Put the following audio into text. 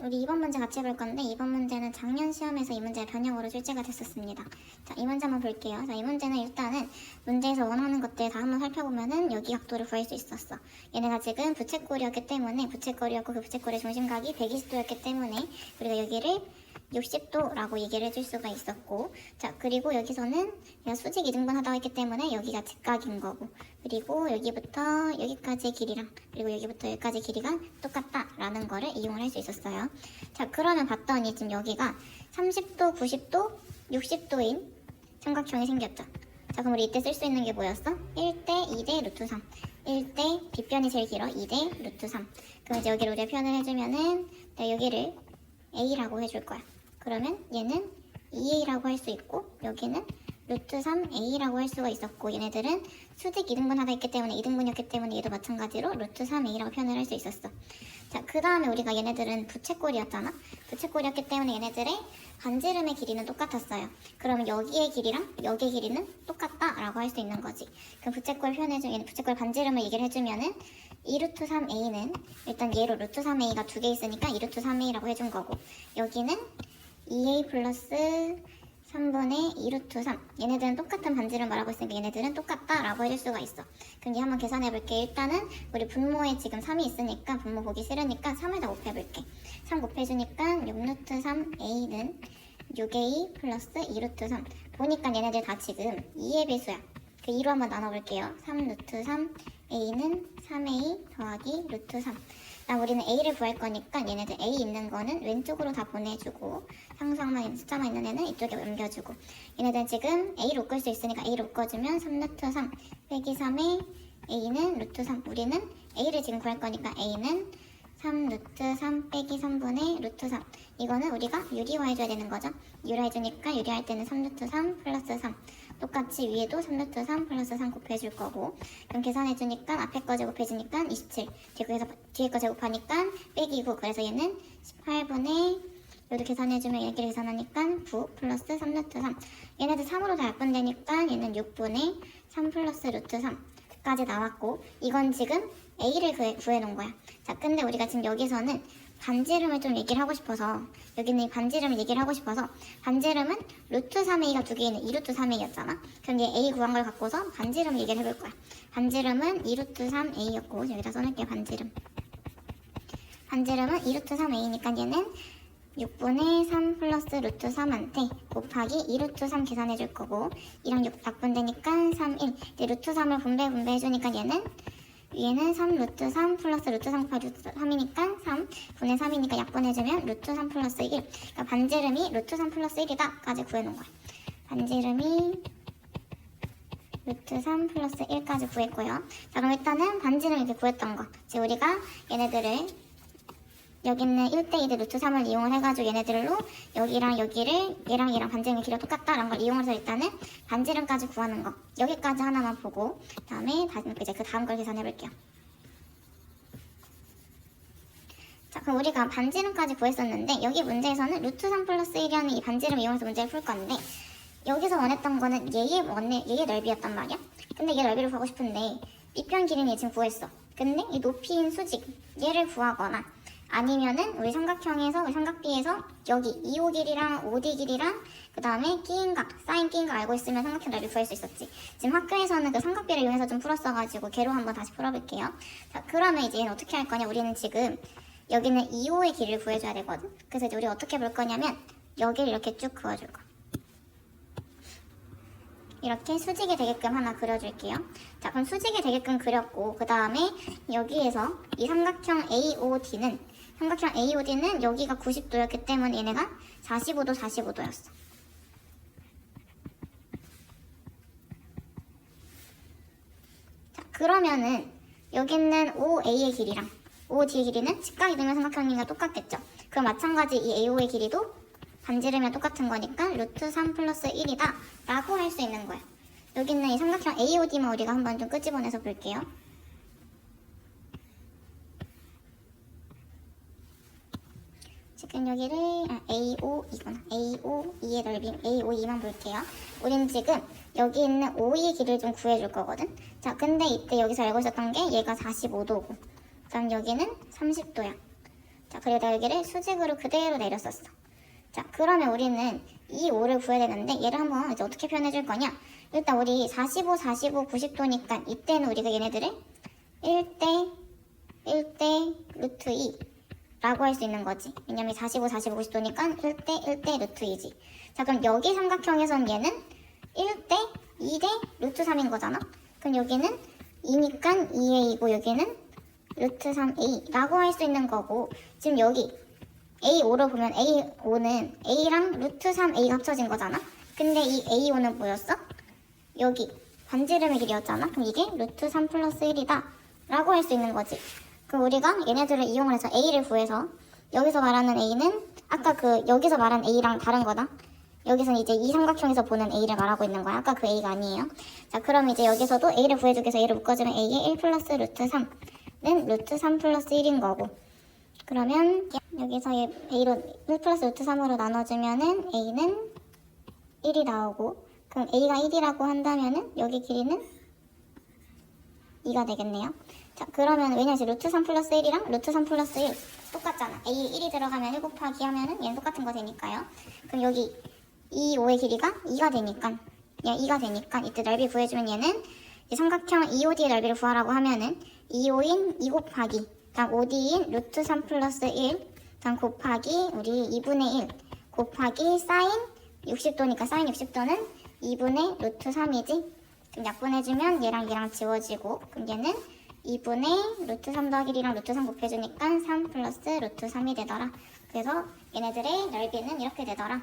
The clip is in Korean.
우리 2번 문제 같이 해볼 건데 2번 문제는 작년 시험에서 이 문제가 변형으로 출제가 됐었습니다. 자, 이 문제 한번 볼게요. 자, 이 문제는 일단은 문제에서 원하는 것들 다 한번 살펴보면은 여기 각도를 구할 수 있었어. 얘네가 지금 부채꼴이었기 때문에 부채꼴이었고 그 부채꼴의 중심각이 120도였기 때문에 우리가 여기를 60도라고 얘기를 해줄 수가 있었고 자 그리고 여기서는 내가 수직 이등분 하다고 했기 때문에 여기가 직각인 거고 그리고 여기부터 여기까지의 길이랑 그리고 여기부터 여기까지 길이가 똑같다라는 거를 이용을 할 수 있었어요. 자 그러면 봤더니 지금 여기가 30도 90도 60도인 삼각형이 생겼죠. 자 그럼 우리 이때 쓸 수 있는 게 뭐였어? 1대 2대 루트 3 1대 빗변이 제일 길어? 2대 루트 3 그럼 이제 여기를 우리가 표현을 해주면은 여기를 a라고 해줄 거야. 그러면 얘는 2a라고 할 수 있고 여기는 루트 3a라고 할 수가 있었고 얘네들은 수직 2등분 하다 했기 때문에 2등분이었기 때문에 얘도 마찬가지로 루트 3a라고 표현을 할 수 있었어. 자, 그 다음에 우리가 얘네들은 부채꼴이었잖아. 부채꼴이었기 때문에 얘네들의 반지름의 길이는 똑같았어요. 그러면 여기의 길이랑 여기의 길이는 똑같다라고 할 수 있는 거지. 그럼 부채꼴 표현해주면 부채꼴 반지름을 얘기를 해주면은 2루트 3a는 일단 얘로 루트 3a가 두 개 있으니까 2루트 3a라고 해준 거고 여기는 2a 플러스 3분의 2루트 3 얘네들은 똑같은 반지를 말하고 있으니까 얘네들은 똑같다 라고 해줄 수가 있어. 그럼 얘 한번 계산해 볼게. 일단은 우리 분모에 지금 3이 있으니까 분모 보기 싫으니까 3을 다 곱해 볼게. 3 곱해주니까 6루트 3a는 6a 플러스 2루트 3 보니까 얘네들 다 지금 2의 배수야. 그 2로 한번 나눠볼게요. 3루트 3 a는 3a 더하기 루트 3 나 우리는 a를 구할 거니까 얘네들 a 있는 거는 왼쪽으로 다 보내주고 있는 숫자만 있는 애는 이쪽에 옮겨주고. 얘네들 지금 a를 묶을 수 있으니까 a를 묶어주면 3 루트 3 빼기 3에 a는 루트 3 우리는 a를 지금 구할 거니까 a는 3 루트 3 빼기 3분의 루트 3 이거는 우리가 유리화 해줘야 되는 거죠. 유리화 해주니까 유리할 때는 3 루트 3 플러스 3 똑같이 위에도 3 루트 3 플러스 3 곱해줄 거고 그럼 계산해주니까 앞에 거 제곱해주니까 27 뒤에 거, 뒤에 거 제곱하니까 빼기 9 그래서 얘는 18분의 여기도 계산해주면 얘기를 계산하니까 9 플러스 3 루트 3 얘네들 3으로 다 약분되니까 얘는 6분의 3 플러스 루트 3까지 나왔고 이건 지금 A를 구해, 구해놓은 거야. 자 근데 우리가 지금 여기서는 반지름을 좀 얘기를 하고 싶어서 여기는 이 반지름을 얘기를 하고 싶어서 반지름은 루트 3a가 두개 있는 2루트 3a였잖아. 그럼 얘 a 구한 걸 갖고서 반지름 얘기를 해볼 거야. 반지름은 2루트 3a였고 여기다 써놓을게요 반지름. 반지름은 2루트 3a니까 얘는 6분의 3 플러스 루트 3한테 곱하기 2루트 3 계산해 줄 거고 2랑 6 약분되니까 3, 1 이제 루트 3을 분배 분배 해 주니까 얘는 위에는 3 루트 3 플러스 루트 3 곱하기 루트 3이니까 3 분의 3이니까 약분해주면 루트 3 플러스 1 그러니까 반지름이 루트 3 플러스 1이다. 까지 구해놓은 거야. 반지름이 루트 3 플러스 1까지 구했고요. 자 그럼 일단은 반지름 이렇게 구했던 거. 지금 우리가 얘네들을 여기 있는 1대 2대 루트 3을 이용을 해가지고 얘네들로 여기랑 여기를 얘랑 얘랑 반지름의 길이가 똑같다라는 걸 이용해서 일단은 반지름까지 구하는 거 여기까지 하나만 보고 다음에 다시 이제 그 다음 걸 계산해 볼게요. 자 그럼 우리가 반지름까지 구했었는데 여기 문제에서는 루트 3 플러스 1이라는 이 반지름 이용해서 문제를 풀 건데 여기서 원했던 거는 얘의 원의 얘의 넓이였단 말이야. 근데 얘 넓이를 구하고 싶은데 밑변 길이는 얘 지금 구했어. 근데 이 높이인 수직 얘를 구하거나 아니면은 우리 삼각형에서 삼각비에서 여기 2호 길이랑 5D 길이랑 그 다음에 끼인각, 사인 끼인각 알고 있으면 삼각형 넓이 구할 수 있었지. 지금 학교에서는 그 삼각비를 이용해서 좀 풀었어가지고 걔로 한번 다시 풀어볼게요. 자, 그러면 이제 얘는 어떻게 할 거냐? 우리는 지금 여기는 2호의 길이를 구해줘야 되거든. 그래서 이제 우리 어떻게 볼 거냐면 여기를 이렇게 쭉 그어줄 거야. 이렇게 수직이 되게끔 하나 그려줄게요. 자, 그럼 수직이 되게끔 그렸고 그 다음에 여기에서 이 삼각형 AOD는 삼각형 AOD는 여기가 90도였기 때문에 얘네가 45도, 45도였어. 자, 그러면은 여기 있는 OA의 길이랑 OD의 길이는 직각 이등변 삼각형이니까 똑같겠죠. 그럼 마찬가지 이 AO의 길이도 반지름이 똑같은 거니까 루트 3 플러스 1이다 라고 할 수 있는 거야. 여기 있는 이 삼각형 AOD만 우리가 한번 좀 끄집어내서 볼게요. 지금 여기를 아, AO2구나. AO2의 넓이 AO2만 볼게요. 우린 지금 여기 있는 OE의 길이를 좀 구해줄 거거든. 자, 근데 이때 여기서 알고 있었던 게 얘가 45도고 그럼 여기는 30도야. 자, 그리고 여기를 수직으로 그대로 내렸었어. 자, 그러면 우리는 이 5를 구해야 되는데 얘를 한번 이제 어떻게 표현해 줄 거냐? 일단 우리 45, 45, 90도니까 이때는 우리가 얘네들을 1대 1대 루트 2 라고 할 수 있는 거지. 왜냐면 45, 45, 90도니까 1대 1대 루트 2지. 자, 그럼 여기 삼각형에선 얘는 1대 2대 루트 3인 거잖아. 그럼 여기는 2니까 2a이고 여기는 루트 3a라고 할 수 있는 거고 지금 여기 A5로 보면 A5는 A랑 루트 3A가 합쳐진 거잖아. 근데 이 A5는 뭐였어? 여기 반지름의 길이었잖아. 그럼 이게 루트 3 플러스 1이다. 라고 할 수 있는 거지. 그럼 우리가 얘네들을 이용을 해서 A를 구해서 여기서 말하는 A는 아까 그 여기서 말한 A랑 다른 거다. 여기서는 이제 이 삼각형에서 보는 A를 말하고 있는 거야. 아까 그 A가 아니에요. 자, 그럼 이제 여기서도 A를 구해주기 위해서 A를 묶어주면 A의 1 플러스 루트 3는 루트 3 플러스 1인 거고. 그러면 여기서 얘 A로 1 플러스 루트 3으로 나눠주면은 A는 1이 나오고 그럼 A가 1이라고 한다면은 여기 길이는 2가 되겠네요. 자 그러면 왜냐면 루트 3 플러스 1이랑 루트 3 플러스 1 똑같잖아. A 1이 들어가면 1 곱하기 하면은 얘는 똑같은 거 되니까요. 그럼 여기 2, 5의 길이가 2가 되니까 얘 2가 되니까 이때 넓이 구해주면 얘는 이 삼각형 2OD의 넓이를 구하라고 하면은 2O인 2 곱하기 다음 5D인 루트 3 플러스 1 다음 곱하기 우리 2분의 1 곱하기 사인 60도니까 사인 60도는 2분의 루트 3이지 그럼 약분해주면 얘랑 얘랑 지워지고 그럼 얘는 2분의 루트 3 더하기 1이랑 루트 3 곱해주니까 3 플러스 루트 3이 되더라. 그래서 얘네들의 넓이는 이렇게 되더라